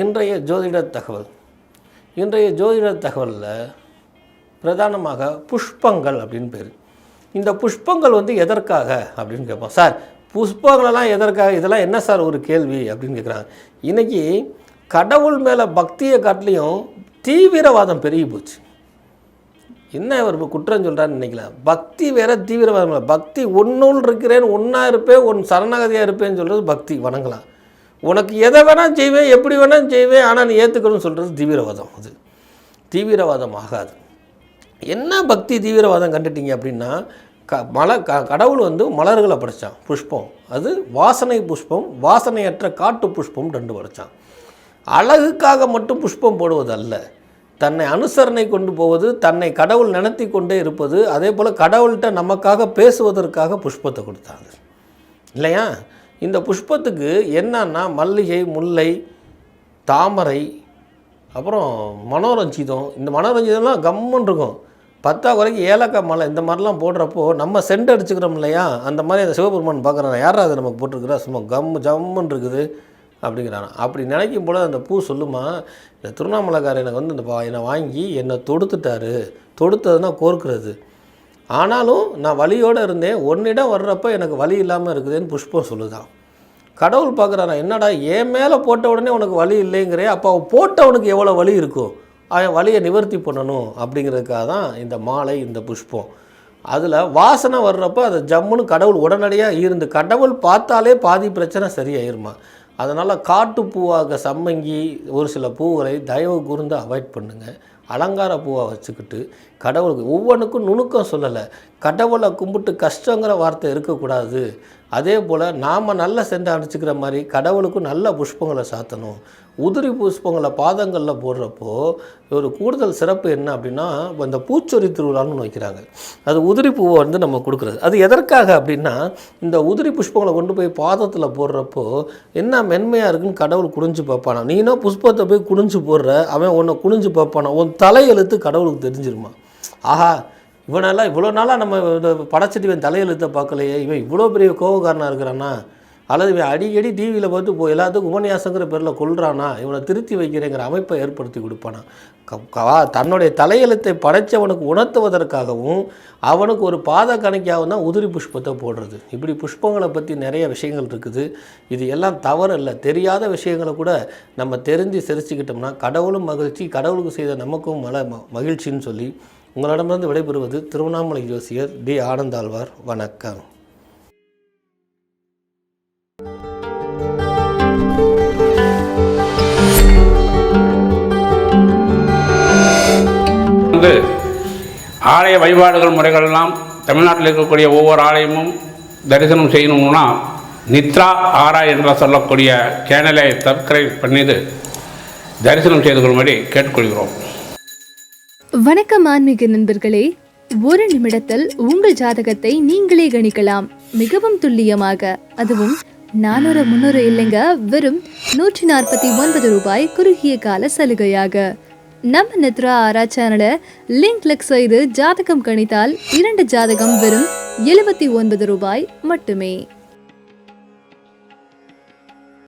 இன்றைய ஜோதிட தகவல். இன்றைய ஜோதிட தகவலில் பிரதானமாக புஷ்பங்கள் அப்படின்னு பேர். இந்த புஷ்பங்கள் வந்து எதற்காக அப்படின்னு கேட்போம். சார் புஷ்பங்களெல்லாம் எதற்காக? இதெல்லாம் என்ன சார் ஒரு கேள்வி அப்படின்னு கேட்குறாங்க. இன்றைக்கி கடவுள் மேலே பக்தியை காட்டிலையும் தீவிரவாதம் பெருகி போச்சு. என்ன இவர் குற்றம் சொல்கிறான்னு நினைக்கலாம் பக்தி வேற தீவிரவாதம். இல்லை பக்தி ஒன்றுள் இருக்கிறேன் ஒன்றா இருப்பேன் ஒன் சரணாகதியாக இருப்பேன்னு சொல்கிறது பக்தி வணங்கலாம். உனக்கு எதை வேணால் செய்வேன் எப்படி வேணாலும் செய்வேன் ஆனால் நீ ஏற்றுக்கணும்னு சொல்கிறது தீவிரவாதம் அது. தீவிரவாதம் ஆகாது. என்ன பக்தி தீவிரவாதம் கண்டுட்டீங்க அப்படின்னா க மலை க கடவுள் வந்து மலர்களை படைச்சான் புஷ்பம். அது வாசனை புஷ்பம் வாசனையற்ற காட்டு புஷ்பம் ரெண்டு படைச்சான். அழகுக்காக மட்டும் புஷ்பம் போடுவது அல்ல தன்னை அனுசரணை கொண்டு போவது தன்னை கடவுள் நினைத்தி கொண்டே இருப்பது அதே போல் கடவுள்கிட்ட நமக்காக பேசுவதற்காக புஷ்பத்தை கொடுத்தாங்க இல்லையா? இந்த புஷ்பத்துக்கு என்னன்னா மல்லிகை முல்லை தாமரை அப்புறம் மனோரஞ்சிதம். இந்த மனோரஞ்சிதம்லாம் கம்முன்னு இருக்கும். பத்தா குறைக்கு ஏலக்காய் மலை இந்த மாதிரிலாம் போடுறப்போ நம்ம சென்ட் அடிச்சுக்கிறோம் இல்லையா? அந்த மாதிரி அந்த சிவபெருமான் பார்க்குறாங்க யாரா அது நமக்கு போட்டிருக்கிறா சும்மா கம்மு ஜம்முன்னு இருக்குது அப்படிங்கிறானா அப்படி நினைக்கும் போது அந்த பூ சொல்லுமா இந்த திருவண்ணாமலைக்காரர் எனக்கு வந்து இந்த பா- என்னை வாங்கி என்னை தொடுத்துட்டாரு. தொடுத்ததுன்னா கோர்க்கிறது. ஆனாலும் நான் வலியோடு இருந்தேன். ஒன்னிடம் வர்றப்போ எனக்கு வலி இல்லாமல் இருக்குதுன்னு புஷ்பம் சொல்லுதான். கடவுள் பார்க்குறாரா என்னடா என் மேலே போட்ட உடனே உனக்கு வலி இல்லைங்கிறே அப்போ அவன் போட்டவனுக்கு எவ்வளோ வலி இருக்கும் அவன் வலியை நிவர்த்தி பண்ணணும் அப்படிங்கிறதுக்காக தான் இந்த மாலை இந்த புஷ்பம். அதில் வாசனை வர்றப்போ அதை ஜம்முன்னு கடவுள் உடனடியாக இருந்து கடவுள் பார்த்தாலே பாதி பிரச்சனை சரியாயிருமா? அதனால் காட்டுப்பூவாக சம்மங்கி ஒரு சில பூவுகளை தயவு கூர்ந்து அவாய்ட் பண்ணுங்கள் அலங்கார பூவை வச்சுக்கிட்டு கடவுளுக்கு ஒவ்வொன்றுக்கும் நுணுக்கம் சொல்லலை. கடவுளை கும்பிட்டு கஷ்டங்கிற வார்த்தை இருக்கக்கூடாது. அதே போல் நாம் நல்ல சென்று அடிச்சுக்கிற மாதிரி கடவுளுக்கும் நல்ல புஷ்பங்களை சாத்தணும். உதிரி புஷ்பங்களை பாதங்களில் போடுறப்போ ஒரு கூடுதல் சிறப்பு என்ன அப்படின்னா இந்த பூச்சொரி திருவிழான்னு வைக்கிறாங்க. அது உதிரி பூவை வந்து நம்ம கொடுக்குறது. அது எதற்காக அப்படின்னா இந்த உதிரி புஷ்பங்களை கொண்டு போய் பாதத்தில் போடுறப்போ என்ன மென்மையாக இருக்குன்னு கடவுள் குனிஞ்சு பார்ப்பானா. நீனா புஷ்பத்தை போய் குனிஞ்சு போடுற? அவன் உன்னை குனிஞ்சு பார்ப்பானா. உன் தலையெழுத்து கடவுளுக்கு தெரிஞ்சிருமா? ஆஹா இவனெல்லாம் இவ்வளோ நாளாக நம்ம இந்த படச்சிட்டு இவன் தலையெழுத்தை பார்க்கலையே இவன் இவ்வளோ பெரிய கோபக்காரனாக இருக்கிறானா அல்லது இவன் அடிக்கடி டிவியில் பார்த்து போய் எல்லாத்துக்கும் உபன்யாசங்கிற பேரில் கொள்றானா இவனை திருத்தி வைக்கிறேங்கிற அமைப்பை ஏற்படுத்தி கொடுப்பானா? க- தன்னுடைய தலையெழுத்தை படைச்சவனுக்கு உணர்த்துவதற்காகவும் அவனுக்கு ஒரு பாத கணக்கியாகவும் தான் உதிரி புஷ்பத்தை போடுறது. இப்படி புஷ்பங்களை பற்றி நிறைய விஷயங்கள் இருக்குது. இது எல்லாம் தவறு இல்லை தெரியாத விஷயங்களை கூட நம்ம தெரிஞ்சு சிரிச்சுக்கிட்டோம்னா கடவுளும் மகிழ்ச்சி கடவுளுக்கு செய்த நமக்கும் மல ம- மகிழ்ச்சின்னு சொல்லி உங்களிடமிருந்து விடைபெறுவது திருவண்ணாமலை ஜோசியர் டி. ஆனந்தாழ்வார். வணக்கம். வந்து ஆலய வழிபாடுகள் முறைகளெல்லாம் தமிழ்நாட்டில் இருக்கக்கூடிய ஒவ்வொரு ஆலயமும் தரிசனம் செய்யணும்னா நித்ரா ஆரா என்று சொல்லக்கூடிய சேனலை சப்ஸ்கிரைப் பண்ணிது தரிசனம் செய்து கொள்ளும்படி கேட்டுக்கொள்கிறோம். வணக்கம் ஆன்மீக நண்பர்களே. ஒரு நிமிடத்தில் உங்கள் ஜாதகத்தை நீங்களே கணிக்கலாம். மிகவும் துல்லியமாக. அதுவும் நானூறு முன்னூறு இல்லைங்க. வெறும் நூற்றி நாற்பத்தி ஒன்பது ரூபாய் குறுகிய கால சலுகையாக. நம்ம நித்ரா ஆரா சேனலை லிங்க் கிளிக் செய்து ஜாதகம் கணித்தால் இரண்டு ஜாதகம் வெறும் எழுபத்தி ஒன்பது ரூபாய் மட்டுமே.